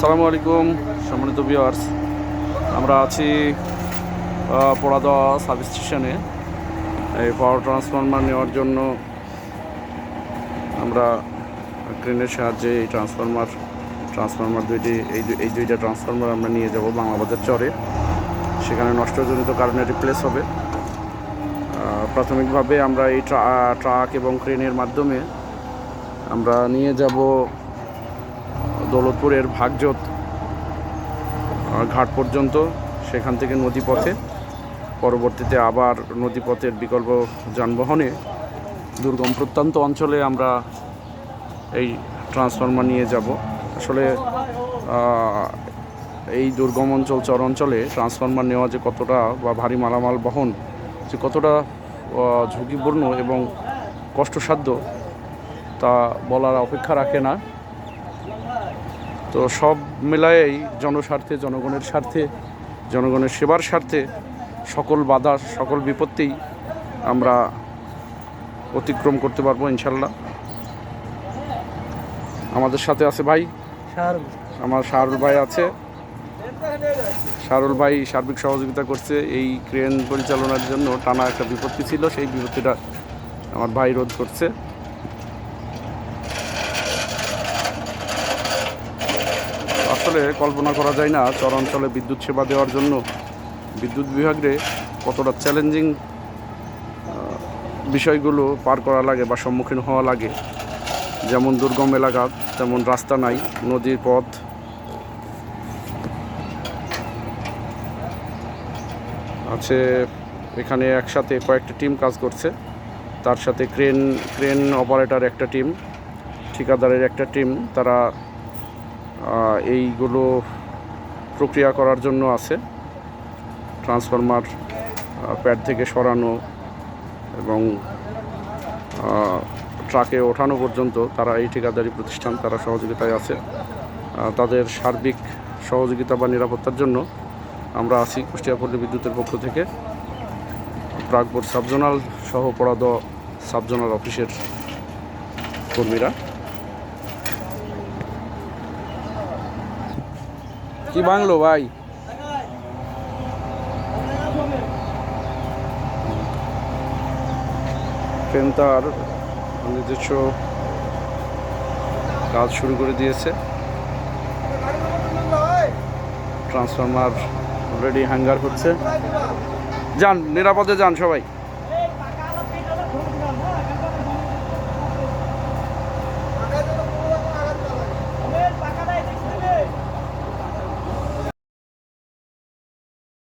আসসালামু আলাইকুম সম্মানিত ভিউয়ার্স আমরা আছি আহ, পোড়াদহ সাব স্টেশনে। এই পাওয়ার ট্রান্সফরমার নেওয়ার জন্য আমরা ক্রেনের সাহায্যে এই ট্রান্সফরমার ট্রান্সফরমার দুইটি এই এই দুইটা ট্রান্সফরমার আমরা নিয়ে যাব বাংলাবাজার চরে। সেখানে নষ্টজনিত কারণে রিপ্লেস হবে। প্রাথমিকভাবে আমরা এই ট্রাক এবং ক্রেনের মাধ্যমে আমরা নিয়ে যাব দৌলতপুরের ভাগজত ঘাট পর্যন্ত, সেখান থেকে নদীপথে। পরবর্তীতে আবার নদীপথের বিকল্প যানবাহনে দুর্গম প্রত্যন্ত অঞ্চলে আমরা এই ট্রান্সফরমার নিয়ে যাব। আসলে এই দুর্গম অঞ্চল, চর অঞ্চলে ট্রান্সফরমার নেওয়া যে কতটা বা ভারী মালামাল বহন যে কতটা ঝুঁকিপূর্ণ এবং কষ্টসাধ্য তা বলার অপেক্ষা রাখে না। তো সব মেলায়েই জনস্বার্থে জনগণের স্বার্থে জনগণের সেবার স্বার্থে সকল বাধা সকল বিপত্তিই আমরা অতিক্রম করতে পারব ইনশাল্লাহ আমাদের সাথে আছে ভাই? আমার শাহরুল ভাই আছে। শাহরুল ভাই সার্বিক সহযোগিতা করছে। এই ক্রেন পরিচালনার জন্য টানা একটা বিপত্তি ছিল। সেই বিপত্তিটা আমার ভাই রোধ করছে। আসলে কল্পনা করা যায় না চর অঞ্চলে বিদ্যুৎ সেবা দেওয়ার জন্য বিদ্যুৎ বিভাগে কতটা চ্যালেঞ্জিং বিষয়গুলো পার করা লাগে বা সম্মুখীন হওয়া লাগে। যেমন দুর্গম এলাকা, তেমন রাস্তা নাই, নদীর পথ। আছে এখানে একসাথে কয়েকটা টিম কাজ করছে। তার সাথে ক্রেন ক্রেন অপারেটর একটা টিম ঠিকাদারের একটা টিম তারা এইগুলো প্রক্রিয়া করার জন্য আছে। ট্রান্সফরমার প্যাড থেকে সরানো এবং ট্রাকে ওঠানো পর্যন্ত তারা এই ঠিকাদারি প্রতিষ্ঠান তারা সহযোগিতায় আছে। তাদের সার্বিক সহযোগিতা বা নিরাপত্তার জন্য আমরা আছি কুষ্টিয়া পল্লী বিদ্যুতের পক্ষ থেকে। প্রাগপুর সাবজোনাল সহ পড়াদ সাবজোনাল অফিসের কর্মীরা। কি বাংলো ভাই? ট্রেন তার নিজস্ব কাজ শুরু করে দিয়েছে। ট্রান্সফরমার অলরেডি হ্যাঙ্গার হচ্ছে। যান, নিরাপদে যান সবাই।